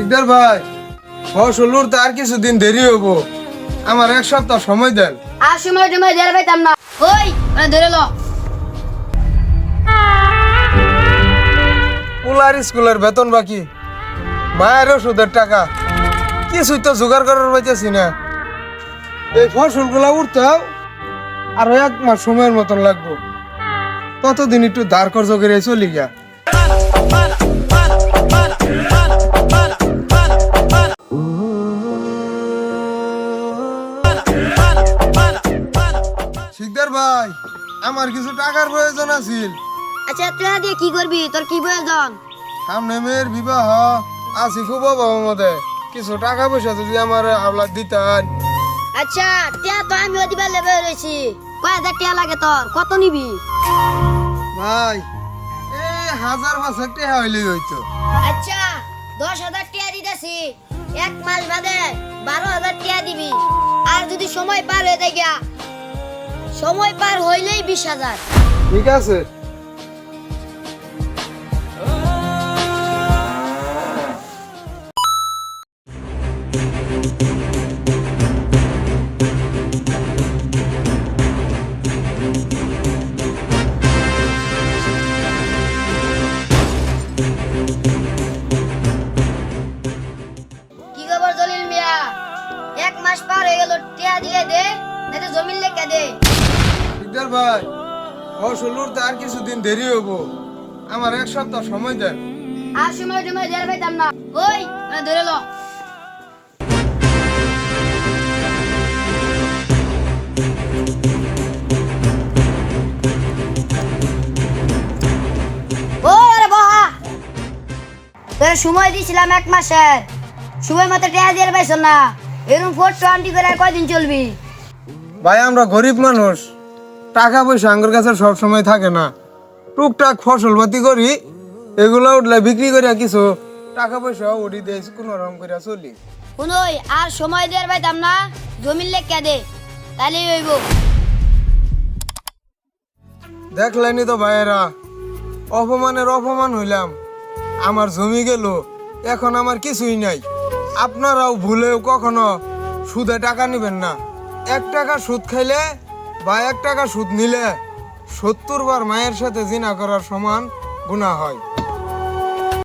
দিকদার ভাই ফসল উঠতে আর কিছুদিন দেরি হব আমার এক সপ্তাহ সময় দেন। আর সময় টময় পাইতাম না। ওই ওরা ধরে লো। পোলার স্কুলের বেতন বাকি। মায়ের ওষুধের টাকা। কিছুই তো জোগাড় করার পাইতেছি না। এই ফসলগুলা উঠতেও আরও এক মাস সময়ের মতন লাগবো। ততদিন একটু ধার কর্জ করে চলি গিয়া। ভাই আমার কিছু টাকার প্রয়োজন আছিল আচ্ছা তুই দিয়ে কি করবি? তোর কি প্রয়োজন? সামনে মেয়ের বিবাহ আছি খুব অভাব মধ্যে। কিছু টাকা পয়সা যদি আমার আবলাদ দিতেন। আচ্ছা টিয়া তো আমি অদিবার লেবে রয়েছি কয় হাজার টিয়া লাগে তোর? কত নিবি? ভাই এই হাজার পাঁচেক টাকা হইলেই হইতো। আচ্ছা দশ হাজার টিয়া দিতেছি। এক মাস বাদে বারো হাজার টিয়া দিবি। আর যদি সময় পার হয়ে যায় সময় পার হইলেই বিশ হাজার। ঠিক আছে। কি খবর জলিল মিয়া? এক মাস পার হয়ে গেল টিয়া দিয়ে দে। লেখা দে। শিকদার ভাই আর কিছুদিন দেরি হব আমার এক সপ্তাহ সময় দেন। আর সময় টময় পাইতাম না। ওই ধরে লো। ও আরে বহা। তোর সময় দিছিলাম এক মাসের। সময় মতো টেয়া দিয়ে পাইছ না। এরকম ফোর টোয়েন্টি করে কয়দিন চলবি? ভাই আমরা গরিব মানুষ। টাকা পয়সা আঙ্গুর কাছে সব সময় থাকে না। টুকটাক ফসল পাতি করি এগুলো উঠলে বিক্রি করে কিছু টাকা পয়সা উঠি দিয়ে কোনো রকম করে চলি। শুনই আর সময় দিয়ে পাইতাম না জমিন লেখা দে তাহলেই হইব। দেখলেনি তো ভাইয়েরা অপমানের অপমান হইলাম। আমার জমি গেল এখন আমার কিছুই নাই। আপনারাও ভুলেও কখনো সুদে টাকা নেবেন না। এক টাকা সুদ খাইলে বা এক টাকা সুদ নিলে সত্তর বার মায়ের সাথে জিনা করার সমান গুণা হয়।